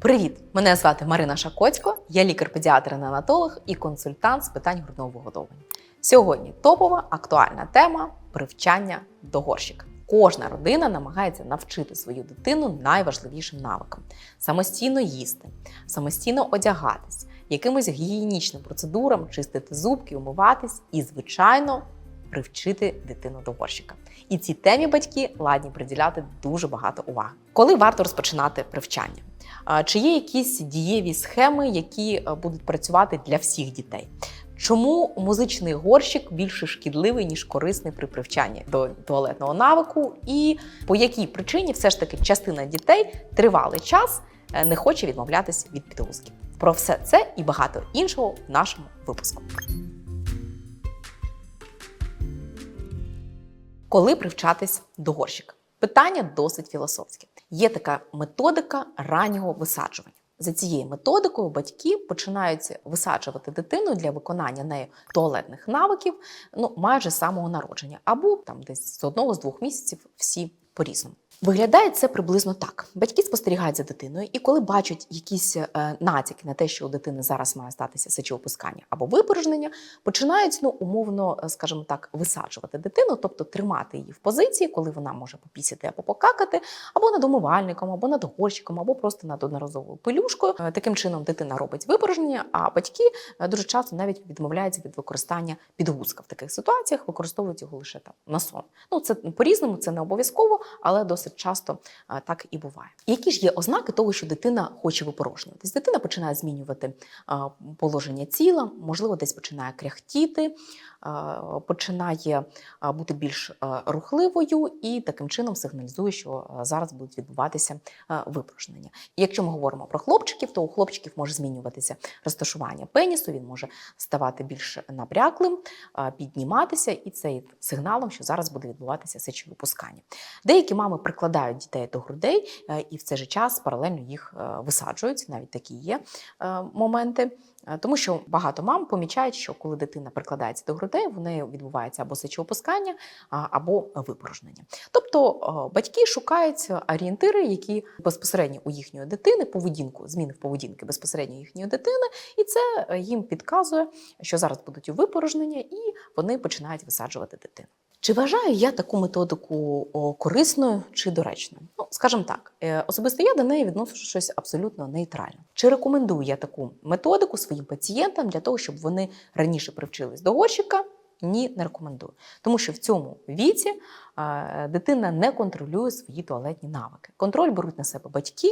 Привіт! Мене звати Марина Шакоцько, я лікар-педіатр-неонатолог і консультант з питань грудного вигодовування. Сьогодні топова актуальна тема привчання до горщика. Кожна родина намагається навчити свою дитину найважливішим навикам: самостійно їсти, самостійно одягатись, якимось гігієнічним процедурам, чистити зубки, умиватись і, звичайно, привчити дитину до горщика. І цій темі батьки ладні приділяти дуже багато уваги. Коли варто розпочинати привчання? Чи є якісь дієві схеми, які е, будуть працювати для всіх дітей? Чому музичний горщик більше шкідливий ніж корисний при привчанні до туалетного навику? І по якій причині все ж таки частина дітей тривалий час е, не хоче відмовлятися від підгузки? Про все це і багато іншого в нашому випуску. Коли привчатись до горщика? Питання досить філософське. Є така методика раннього висаджування. За цією методикою батьки починають висаджувати дитину для виконання нею туалетних навиків ну майже самого народження, або там десь з одного з двох місяців всі по-різному. Виглядає це приблизно так: батьки спостерігають за дитиною, і коли бачать якісь е, натяки на те, що у дитини зараз має статися сечовипускання або випорожнення, починають ну умовно, е, скажімо так, висаджувати дитину, тобто тримати її в позиції, коли вона може попісити або покакати, або над умивальником, або над горщиком, або просто над одноразовою пилюшкою. Е, Таким чином дитина робить випорожнення, а батьки дуже часто навіть відмовляються від використання підгузка в таких ситуаціях, використовують його лише там на сон. Ну це по-різному, це не обов'язково, але досить часто так і буває. Які ж є ознаки того, що дитина хоче випорожнюватись? Дитина починає змінювати положення тіла, можливо, десь починає кряхтіти, починає бути більш рухливою і таким чином сигналізує, що зараз будуть відбуватися випорожнення. І якщо ми говоримо про хлопчиків, то у хлопчиків може змінюватися розташування пенісу, він може ставати більш набряклим, а, підніматися, і це є сигналом, що зараз буде відбуватися сечовипускання. Деякі мами прикладають дітей до грудей е, і в цей же час паралельно їх е, висаджують. Навіть такі є е, моменти. Тому що багато мам помічають, що коли дитина прикладається до грудей, в неї відбувається або сечовипускання, а, або випорожнення. Тобто батьки шукають орієнтири, які безпосередньо у їхньої дитини, поведінку, зміни в поведінки безпосередньо їхньої дитини, і це їм підказує, що зараз будуть випорожнення, і вони починають висаджувати дитину. Чи вважаю я таку методику корисною чи доречною? Ну, скажімо так, е, особисто я до неї відношу щось абсолютно нейтральне. Чи рекомендую я таку методику своїм пацієнтам для того, щоб вони раніше привчились до горщика? Ні, не рекомендую. Тому що в цьому віці дитина не контролює свої туалетні навики. Контроль беруть на себе батьки,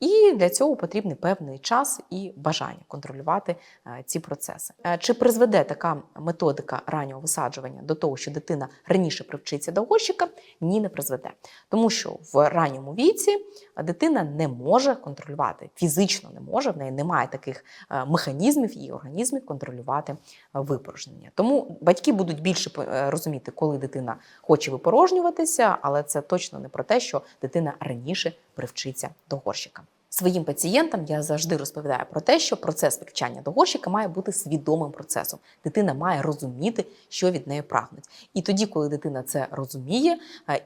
і для цього потрібний певний час і бажання контролювати е, ці процеси. Е, Чи призведе така методика раннього висаджування до того, що дитина раніше привчиться до горщика? Ні, не призведе. Тому що в ранньому віці дитина не може контролювати, фізично не може, в неї немає таких е, механізмів і організмів контролювати випорожнення. Тому батьки будуть більше розуміти, коли дитина хоче випорожнюватися, але це точно не про те, що дитина раніше привчиться до горщика. Своїм пацієнтам я завжди розповідаю про те, що процес привчання до горщика має бути свідомим процесом. Дитина має розуміти, що від неї прагнуть. І тоді, коли дитина це розуміє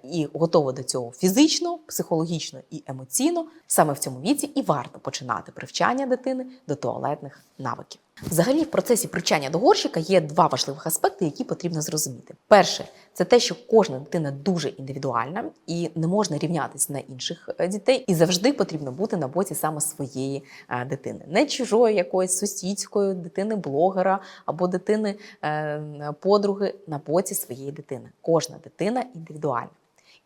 і готова до цього фізично, психологічно і емоційно, саме в цьому віці і варто починати привчання дитини до туалетних навиків. Взагалі, в процесі привчання до горщика є два важливих аспекти, які потрібно зрозуміти. Перше, це те, що кожна дитина дуже індивідуальна і не можна рівнятися на інших е, дітей, і завжди потрібно бути на боці саме своєї е, дитини, не чужої якоїсь сусідської дитини, блогера або дитини е, подруги на боці своєї дитини. Кожна дитина індивідуальна.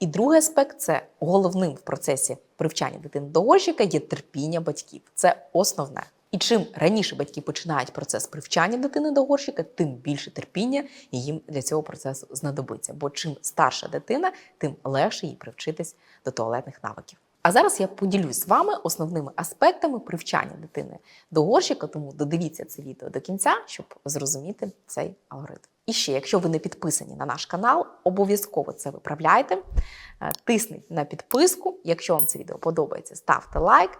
І другий аспект це головним в процесі привчання дитини до горщика є терпіння батьків. Це основне. І чим раніше батьки починають процес привчання дитини до горщика, тим більше терпіння їм для цього процесу знадобиться. Бо чим старша дитина, тим легше їй привчитись до туалетних навиків. А зараз я поділюсь з вами основними аспектами привчання дитини до горщика, тому додивіться це відео до кінця, щоб зрозуміти цей алгоритм. І ще, якщо ви не підписані на наш канал, обов'язково це виправляйте. Е, Тисніть на підписку. Якщо вам це відео подобається, ставте лайк,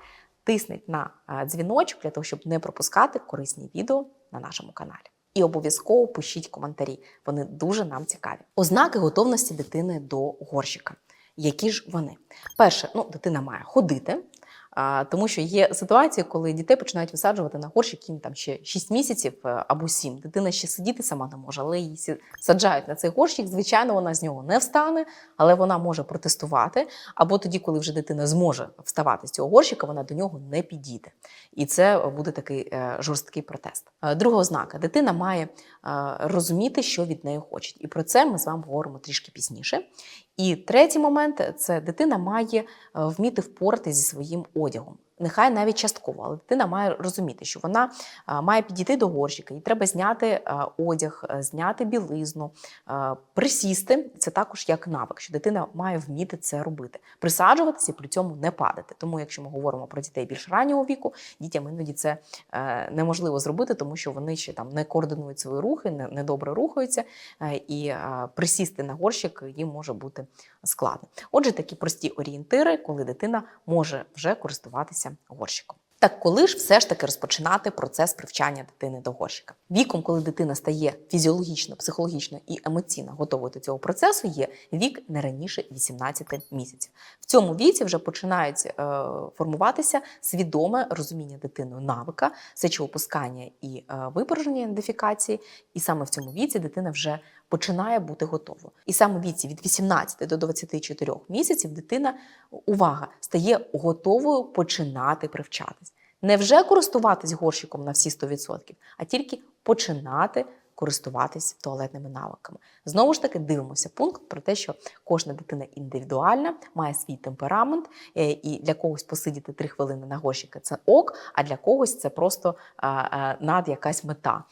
тисніть на е, дзвіночок для того, щоб не пропускати корисні відео на нашому каналі. І обов'язково пишіть коментарі. Вони дуже нам цікаві. Ознаки готовності дитини до горщика. Які ж вони? Перше, ну, дитина має ходити, А, Тому що є ситуації, коли дітей починають висаджувати на горщик їм там ще 6 місяців е, або 7. Дитина ще сидіти сама не може, але її саджають на цей горщик. Звичайно, вона з нього не встане, але вона може протестувати. Або тоді, коли вже дитина зможе вставати з цього горщика, вона до нього не підійде. І це буде такий е, жорсткий протест. Е, Друга ознака: дитина має розуміти, що від неї хочуть. І про це ми з вами говоримо трішки пізніше. І третій момент це дитина має е, вміти впоратися зі своїм одягом. Нехай навіть частково, але дитина має розуміти, що вона має підійти до горщика, їй треба зняти одяг, е, зняти білизну, присісти. Це також як навик, що дитина має вміти це робити, присаджуватися і при цьому не падати. Тому, якщо ми говоримо про дітей більш раннього віку, дітям іноді це е, неможливо зробити, тому що вони ще там не координують свої рухи, не, не добре рухаються, е, і присісти на горщик їм може бути складно. Отже, такі прості орієнтири, коли дитина може вже користуватися горщиком. Так коли ж все ж таки розпочинати процес привчання дитини до горщика? Віком, коли дитина стає фізіологічно, психологічно і емоційно готовою до цього процесу, є вік не раніше 18 місяців. В цьому віці вже починають е, формуватися свідоме розуміння дитиною навика, сечовипускання і е, випорожнення ідентифікації. І саме в цьому віці дитина вже починає бути готовою. І саме в віці від 18 до 24 місяців дитина, увага, стає готовою починати привчатись. Не вже користуватись горщиком на всі 100%, а тільки починати користуватись туалетними навиками. Знову ж таки, дивимося пункт про те, що кожна дитина індивідуальна, має свій темперамент, е, і для когось посидіти 3 хвилини на горщика це ок, а для когось це просто над якась мета,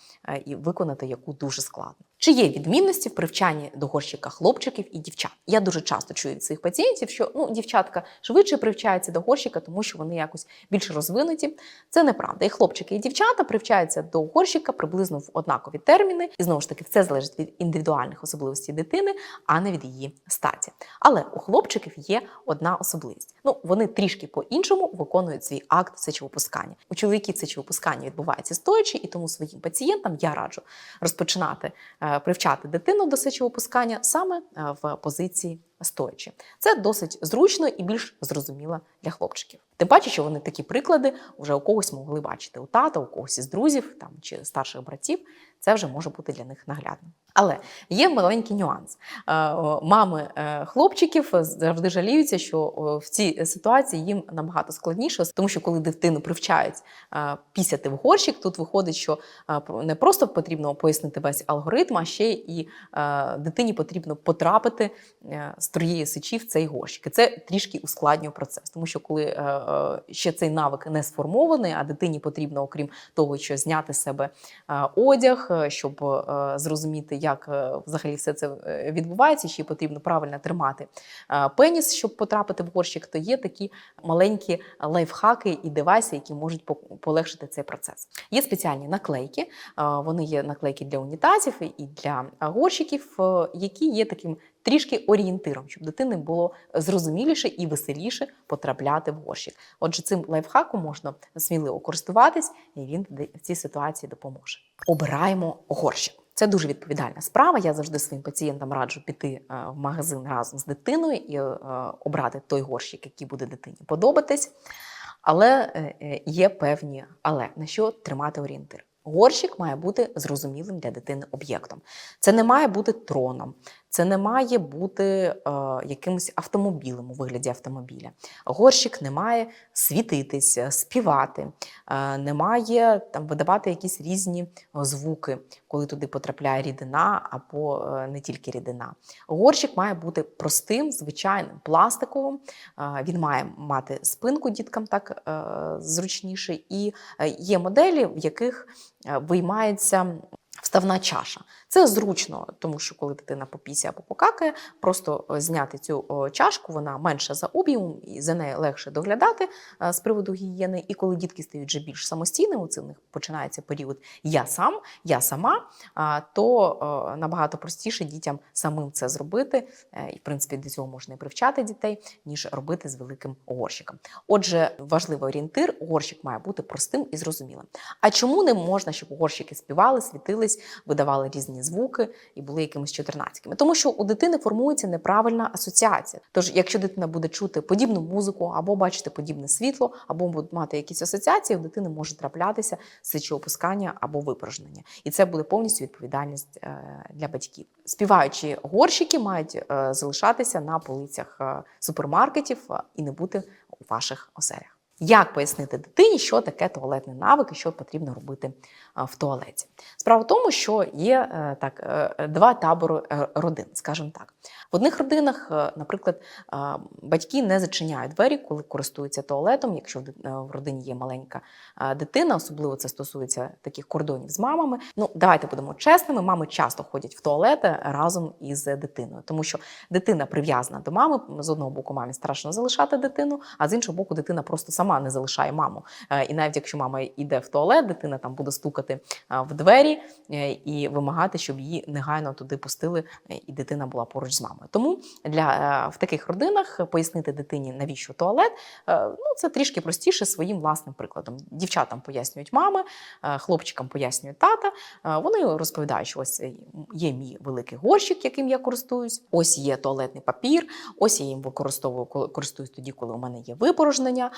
і виконати яку дуже складно. Чи є відмінності в привчанні до горщика хлопчиків і дівчат? Я дуже часто чую від своїх пацієнтів, що ну, дівчатка швидше привчаються до горщика, тому що вони якось більш розвинуті. Це неправда. І хлопчики, і дівчата привчаються до горщика приблизно в однакові терміни. І знову ж таки, це залежить від індивідуальних особливостей дитини, а не від її статі. Але у хлопчиків є одна особливість. Ну, вони трішки по-іншому виконують свій акт сечовипускання. У чоловіків сечовипускання відбувається стоячи, і тому своїм пацієнтам я раджу розпочинати е, привчати дитину до сечовипускання саме е, в позиції стоячи. Це досить зручно і більш зрозуміло для хлопчиків. Тим паче, що вони такі приклади вже у когось могли бачити у тата, у когось із друзів там чи старших братів. Це вже може бути для них наглядним. Але є маленький нюанс. Е, Мами е, хлопчиків завжди жаліються, що в цій ситуації їм набагато складніше, тому що коли дитину привчають е, пісяти в горщик, тут виходить, що не просто потрібно пояснити весь алгоритм, а ще і дитині потрібно потрапити з троєї цей горщик. І це трішки ускладнює процес, тому що коли е, е, ще цей навик не сформований, а дитині потрібно, окрім того, що зняти з себе е, одяг, щоб зрозуміти, як взагалі все це відбувається, ще потрібно правильно тримати пеніс, щоб потрапити в горщик, то є такі маленькі лайфхаки і девайси, які можуть по- полегшити цей процес. Є спеціальні наклейки, вони є наклейки для унітазів і для горщиків, які є таким трішки орієнтиром, щоб дитини було зрозуміліше і веселіше потрапляти в горщик. Отже, цим лайфхаком можна сміливо користуватись, і він в цій ситуації допоможе. Обираємо горщик. Це дуже відповідальна справа. Я завжди своїм пацієнтам раджу піти е, в магазин разом з дитиною і е, обрати той горщик, який буде дитині подобатись. Але е, є певні але на що тримати орієнтир. Горщик має бути зрозумілим для дитини об'єктом. Це не має бути троном, це не має бути е, якимось автомобілем у вигляді автомобіля. Горщик не має світитись, е, співати, е, не має там видавати якісь різні е, звуки, коли туди потрапляє рідина або е, не тільки рідина. Горщик має бути простим, звичайним, пластиковим. Е, Він має мати спинку діткам так е, зручніше, і е, є моделі, в яких виймається вставна чаша. Це зручно, тому що коли дитина попісяє або покакає, просто е, зняти цю чашку, вона менша за об'ємом, і за нею легше доглядати е, з приводу гігієни. І коли дітки стають вже більш самостійними, це в них починається період я сам, я сама, то набагато простіше дітям самим це зробити. Е, І, в принципі, до цього можна і привчати дітей, ніж робити з великим горщиком. Отже, важливий орієнтир горщик має бути простим і зрозумілим. А чому не можна, щоб горщики співали, світились, видавали різні звуки і були якимись чотирнацькими. Тому що у дитини формується неправильна асоціація. Тож, якщо дитина буде чути подібну музику, або бачити подібне світло, або буде мати якісь асоціації, у дитини може траплятися сечоопускання або випорожнення. І це буде повністю відповідальність е, для батьків. Співаючі горщики мають е, залишатися на полицях е, супермаркетів і не бути у ваших оселях. Як пояснити дитині, що таке туалетний навик і що потрібно робити в туалеті? Справа в тому, що є е, так е, два табори е, родин, скажімо так. В одних родинах, наприклад, батьки не зачиняють двері, коли користуються туалетом. Якщо в ди- в родині є маленька дитина, особливо це стосується таких кордонів з мамами. Ну давайте будемо чесними. Мами часто ходять в туалети разом із дитиною, тому що дитина прив'язана до мами. З одного боку, мамі страшно залишати дитину, а з іншого боку, дитина просто сама не залишає маму. І навіть якщо мама йде в туалет, дитина там буде стукати е, в двері е, і вимагати, щоб її негайно туди пустили, е, і дитина була поруч з мамою. Тому для е, в таких родинах пояснити дитині, навіщо туалет, ну це трішки простіше своїм власним прикладом. Дівчатам пояснюють мами, хлопчикам пояснюють тата. Вони розповідають, що ось є мій великий горщик, яким я користуюсь. Ось є туалетний папір. Ось я їм використовую, користуюсь тоді, коли у мене є випорожнення,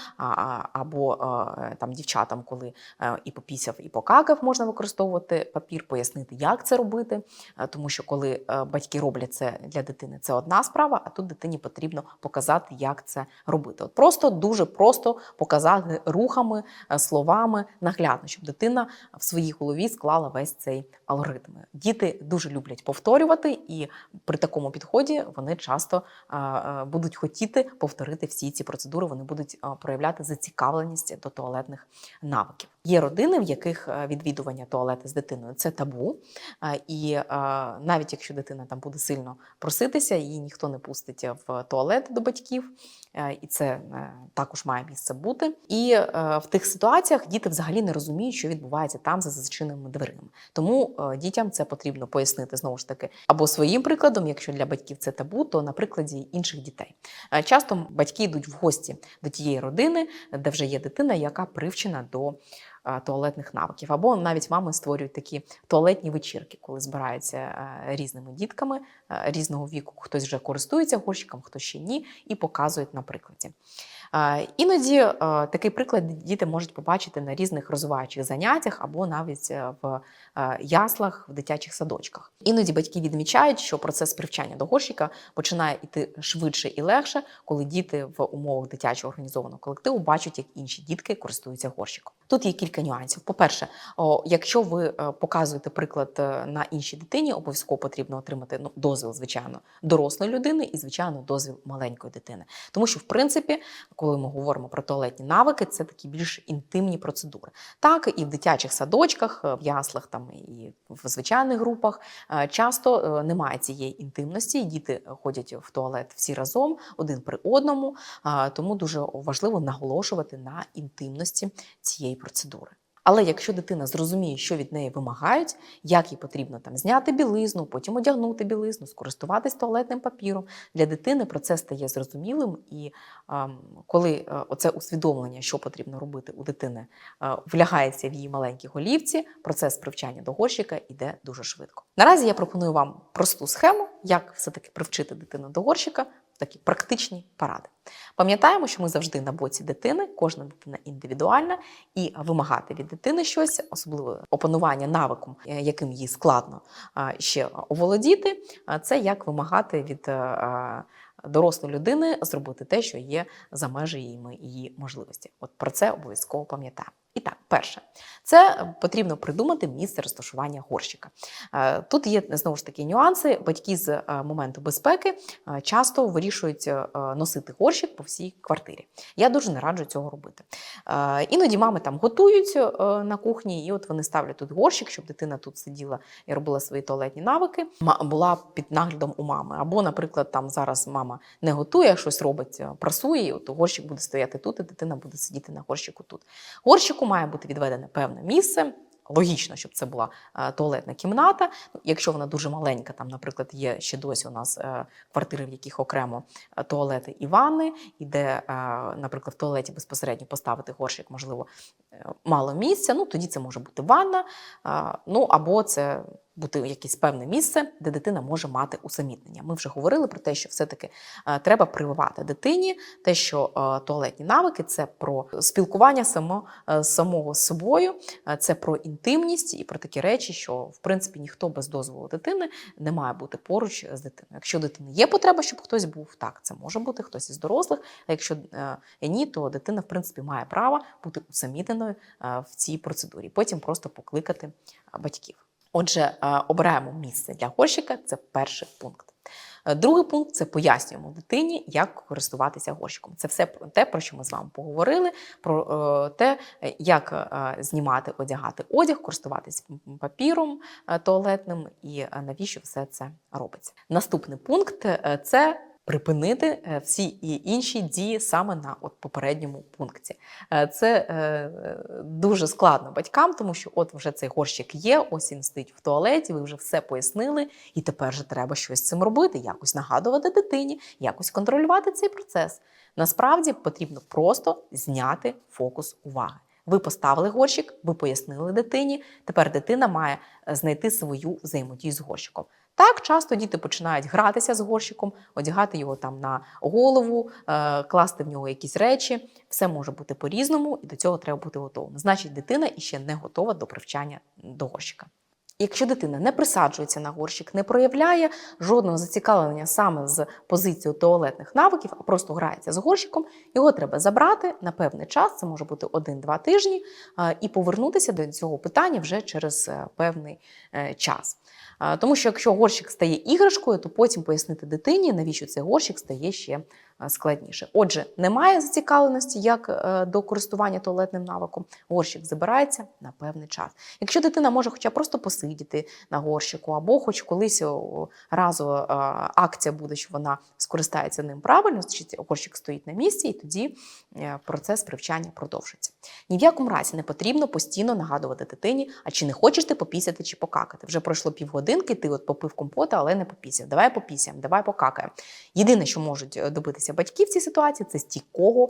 або там дівчатам, коли і попісяв, і покакав, можна використовувати папір, пояснити, як це робити. Е, Тому що коли е, батьки роблять це для дитини, це одна справа, а тут дитині потрібно показати, як це робити. От просто дуже просто показати рухами, е, словами наглядно, щоб дитина в своїй голові склала весь цей алгоритм. Діти дуже люблять повторювати, і при такому підході вони часто будуть хотіти повторити всі ці процедури. Вони будуть проявляти зацікавленість до туалетних навиків. Є родини, в яких е, відвідування туалету з дитиною це табу. Е, І е, навіть якщо дитина там буде сильно проситися, її ніхто не пустить в туалет до батьків, і це також має місце бути. І в тих ситуаціях діти взагалі не розуміють, що відбувається там за зачиненими дверима. Тому дітям це потрібно пояснити знову ж таки або своїм прикладом, якщо для батьків це табу, то на прикладі інших дітей. Часто батьки йдуть в гості до тієї родини, де вже є дитина, яка привчена до туалетних навиків. Або навіть мами створюють такі туалетні вечірки, коли збираються е, різними дітками е, різного віку. Хтось вже користується горщиком, хтось ще ні, і показують на прикладі. Е, Іноді такий приклад діти можуть побачити на різних розвиваючих заняттях або навіть в яслах в дитячих садочках. Іноді батьки відмічають, що процес привчання до горщика починає йти швидше і легше, коли діти в умовах дитячого організованого колективу бачать, як інші дітки користуються горщиком. Тут є кілька нюансів. По-перше, якщо ви е, показуєте приклад е, на іншій дитині, обов'язково потрібно отримати ну, дозвіл, звичайно, дорослої людини і, звичайно, дозвіл маленької дитини. Тому що, в принципі, коли ми говоримо про туалетні навики, це такі більш інтимні процедури. Так, і в дитячих садочках, е, в яслах там і в звичайних групах часто немає цієї інтимності. Діти ходять в туалет всі разом, один при одному. Тому дуже важливо наголошувати на інтимності цієї процедури. Але якщо дитина зрозуміє, що від неї вимагають, як їй потрібно там зняти білизну, потім одягнути білизну, скористуватись туалетним папіром, для дитини процес стає зрозумілим, і ем, коли е, оце усвідомлення, що потрібно робити у дитини, е, влягається в її маленькій голівці, процес привчання до горщика йде дуже швидко. Наразі я пропоную вам просту схему, як все-таки привчити дитину до горщика, такі практичні поради. Пам'ятаємо, що ми завжди на боці дитини, кожна дитина індивідуальна, і вимагати від дитини щось, особливо опанування навиком, е, яким їй складно ще оволодіти, це як вимагати від е, дорослої людини зробити те, що є за межами її можливості. От про це обов'язково пам'ятаємо. І так, перше, це потрібно придумати місце розташування горщика. Е, Тут є знову ж таки нюанси. Батьки з е, моменту безпеки е, часто вирішують носити горщик по всій квартирі. Я дуже не раджу цього робити. Іноді мами там готують на кухні, і от вони ставлять тут горщик, щоб дитина тут сиділа і робила свої туалетні навики. Була під наглядом у мами. Або, наприклад, там зараз мама не готує, щось робить, прасує, і от горщик буде стояти тут, і дитина буде сидіти на горщику тут. Горщику має бути відведене певне місце. Логічно, щоб це була е, туалетна кімната. Ну, Якщо вона дуже маленька, там, наприклад, є ще досі у нас е, квартири, в яких окремо е, туалети і ванни, і де, наприклад, в туалеті безпосередньо поставити горщик, можливо, мало місця, ну тоді це може бути ванна, ну або це бути якесь певне місце, де дитина може мати усамітнення. Ми вже говорили про те, що все-таки е, треба прививати дитині, те, що е, туалетні навики це про спілкування само, е, самого з собою, це про інтимність і про такі речі, що в принципі ніхто без дозволу дитини не має бути поруч з дитиною. Якщо дитини є потреба, щоб хтось був, так це може бути хтось із дорослих. А якщо ні, то дитина в принципі має право бути усамітненою в цій процедурі. Потім просто покликати батьків. Отже, е, обираємо місце для горщика це перший пункт. Е, Другий пункт це пояснюємо дитині, як користуватися горщиком. Це все про те, про що ми з вами поговорили, про е, те, як знімати, одягати одяг, користуватися папіром туалетним і навіщо все це робиться. Наступний пункт це. Припинити е, всі і інші дії саме на от попередньому пункті. Е, Це е, дуже складно батькам, тому що от вже цей горщик є, ось він стоїть в туалеті, ви вже все пояснили, і тепер же треба щось з цим робити, якось нагадувати дитині, якось контролювати цей процес. Насправді потрібно просто зняти фокус уваги. Ви поставили горщик, ви пояснили дитині. Тепер дитина має знайти свою взаємодію з горщиком. Так, часто діти починають гратися з горщиком, одягати його там на голову, е, класти в нього якісь речі. Все може бути по-різному, і до цього треба бути готовим. Значить, дитина іще не готова до привчання до горщика. Якщо дитина не присаджується на горщик, не проявляє жодного зацікавлення саме з позицією туалетних навиків, а просто грається з горщиком, його треба забрати на певний час, це може бути 1-2 тижні, е, і повернутися до цього питання вже через е, певний час. Тому що якщо горщик стає іграшкою, то потім пояснити дитині, навіщо цей горщик стає ще складніше. Отже, немає зацікавленості як е, до користування туалетним навиком, горщик забирається на певний час. Якщо дитина може хоча просто посидіти на горщику, або хоч колись разово е, акція буде, що вона скористається ним правильно, горщик стоїть на місці, і тоді е, процес привчання продовжиться. Ні в якому разі не потрібно постійно нагадувати дитині, а чи не хочеш ти попісяти чи покакати. Вже пройшло півгодинки, ти от попив компота, але не попісяв. Давай попісяємо, давай покакаємо. Єдине, що можуть е, добитися батьки цій ситуації, це стійкого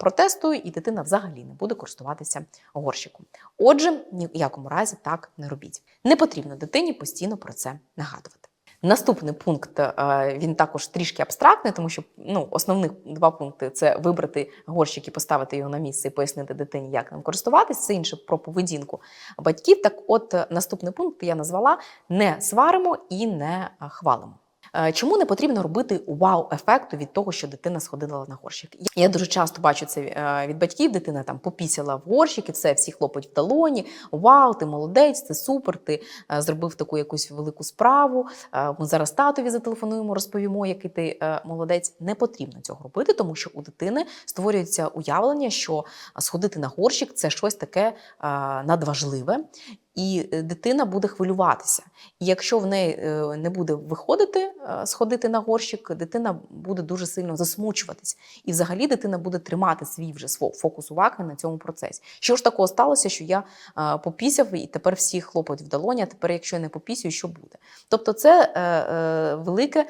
протесту, і дитина взагалі не буде користуватися горщиком. Отже, ні в якому разі так не робіть. Не потрібно дитині постійно про це нагадувати. Наступний пункт е, він також трішки абстрактний, тому що ну, основних два пункти це вибрати горщик і поставити його на місце і пояснити дитині, як ним користуватись. Це інше про поведінку батьків. Так, от е, наступний пункт я назвала не сваримо і не е, хвалимо. Е, Чому не потрібно робити вау-ефекту від того, що дитина сходила на горщик? Я- дуже часто бачу це е, від батьків. Дитина там попісяла в горщик і все, всі хлопають в долоні. Вау, ти молодець, це супер. Ти е, зробив таку якусь велику справу. Ми зараз татові зателефонуємо, розповімо, який ти молодець. Не потрібно цього робити, тому що у дитини створюється уявлення, що сходити на горщик це щось таке надважливе. І е, дитина буде хвилюватися. І якщо в неї е, не буде виходити е, сходити на горщик, дитина буде дуже сильно засмучуватись. І взагалі дитина буде тримати свій вже фокус уваги на цьому процесі. Що ж такого сталося, що я попісяв, і тепер всі хлопають в долоні, а тепер, якщо я не попісю, що буде? Тобто, це велике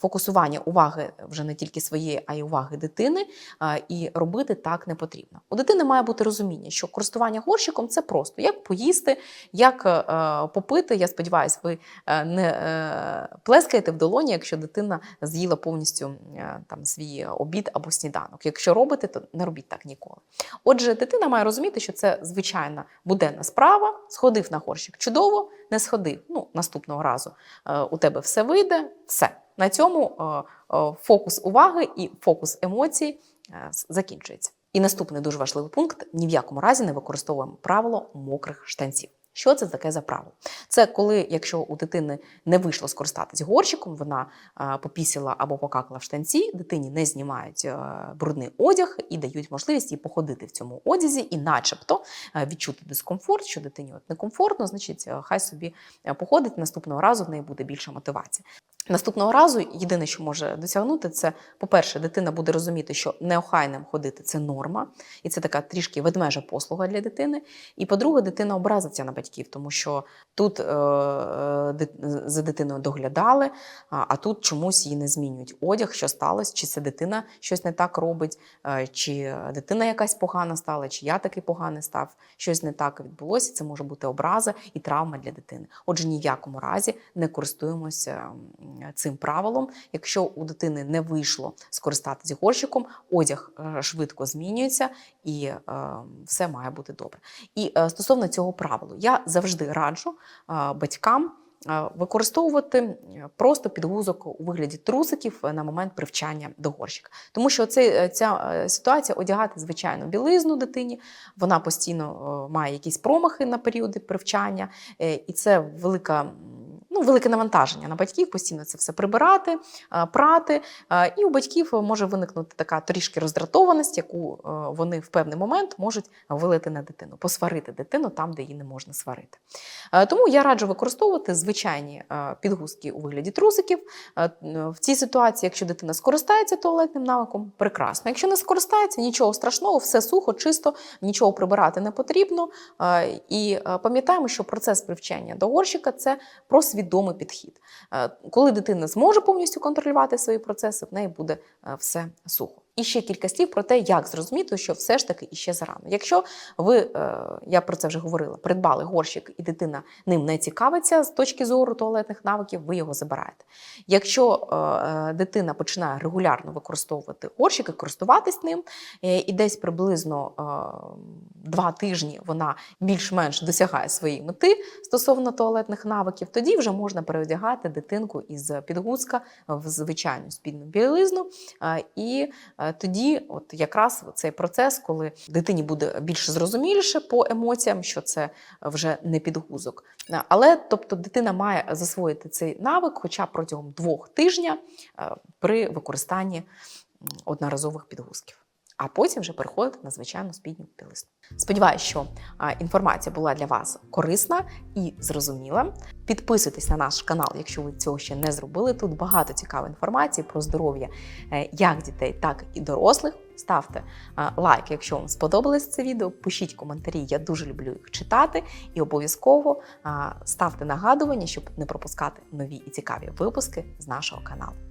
фокусування уваги вже не тільки своєї, а й уваги дитини. І робити так не потрібно. У дитини має бути розуміння, що користування горщиком це просто як поїсти, як е, попити. Я сподіваюся, ви е, не е, плескаєте в долоні, якщо дитина з'їла повністю е, там свій обід або сніданок. Якщо робите, то не робіть так ніколи. Отже, дитина має розуміти, що це звичайна буденна справа. Сходив на горщик чудово, не сходив. Ну, наступного разу е, у тебе все вийде, все. На цьому е, е, фокус уваги і фокус емоцій е, закінчується. І наступний дуже важливий пункт: ні в якому разі не використовуємо правило мокрих штанців. Що це таке за правило? Це коли, якщо у дитини не вийшло скористатись горщиком, вона попісила або покакала в штанці, дитині не знімають е, брудний одяг і дають можливість їй походити в цьому одязі, і, начебто, е, відчути дискомфорт, що дитині от некомфортно, значить, е, хай собі походить наступного разу в неї буде більша мотивація. Наступного разу єдине, що може досягнути, це, по-перше, дитина буде розуміти, що неохайним ходити це норма, і це така трішки ведмежа послуга для дитини. І по-друге, дитина образиться на батьків, тому що тут е- е, за дитиною доглядали, а, тут чомусь її не змінюють. Одяг, що сталося, чи це дитина щось не так робить, е, чи дитина якась погана стала, чи я такий поганий став, щось не так відбулося. Це може бути образа і травма для дитини. Отже, ні в якому разі не користуємося цим правилом. Якщо у дитини не вийшло скористатися горщиком, одяг е, швидко змінюється і е, все має бути добре. І е, стосовно цього правилу, я завжди раджу батькам. Використовувати просто підгузок у вигляді трусиків на момент привчання до горщика. Тому що ця е, ситуація одягати звичайно білизну дитині, вона постійно має якісь промахи на періоди привчання, і це велика. Ну, велике навантаження на батьків постійно це все прибирати, е, прати. Е, І у батьків може виникнути така трішки роздратованість, яку е, вони в певний момент можуть вилити на дитину, посварити дитину там, де її не можна сварити. Тому я раджу використовувати звичайні підгузки у вигляді трусиків. В цій ситуації, якщо дитина скористається туалетним навиком, прекрасно. Якщо не скористається, нічого страшного, все сухо, чисто, нічого прибирати не потрібно. І пам'ятаємо, що процес привчення до горщика це про свідомий підхід. Е, Коли дитина зможе повністю контролювати свої процеси, в неї буде е, все сухо. І ще кілька слів про те, як зрозуміти, що все ж таки іще зарано. Якщо ви, е, я про це вже говорила, придбали горщик і дитина ним не цікавиться з точки зору туалетних навиків, ви його забираєте. Якщо е, е, дитина починає регулярно використовувати горщик і користуватись ним, і десь приблизно два тижні вона більш-менш досягає своєї мети стосовно туалетних навиків, тоді вже можна переодягати дитинку із підгузка в звичайну спільну білизну. І тоді, от якраз цей процес, коли дитині буде більш зрозуміліше по емоціям, що це вже не підгузок. Е, Але тобто дитина має засвоїти цей навик, хоча протягом двох тижня е, при використанні одноразових підгузків. А потім вже переходити на звичайну спідню білизну. Сподіваюсь, що інформація була для вас корисна і зрозуміла. Підписуйтесь на наш канал, якщо ви цього ще не зробили. Тут багато цікавої інформації про здоров'я е, як дітей, так і дорослих. Ставте лайк, якщо вам сподобалось це відео. Пишіть коментарі, я дуже люблю їх читати. І обов'язково ставте нагадування, щоб не пропускати нові і цікаві випуски з нашого каналу.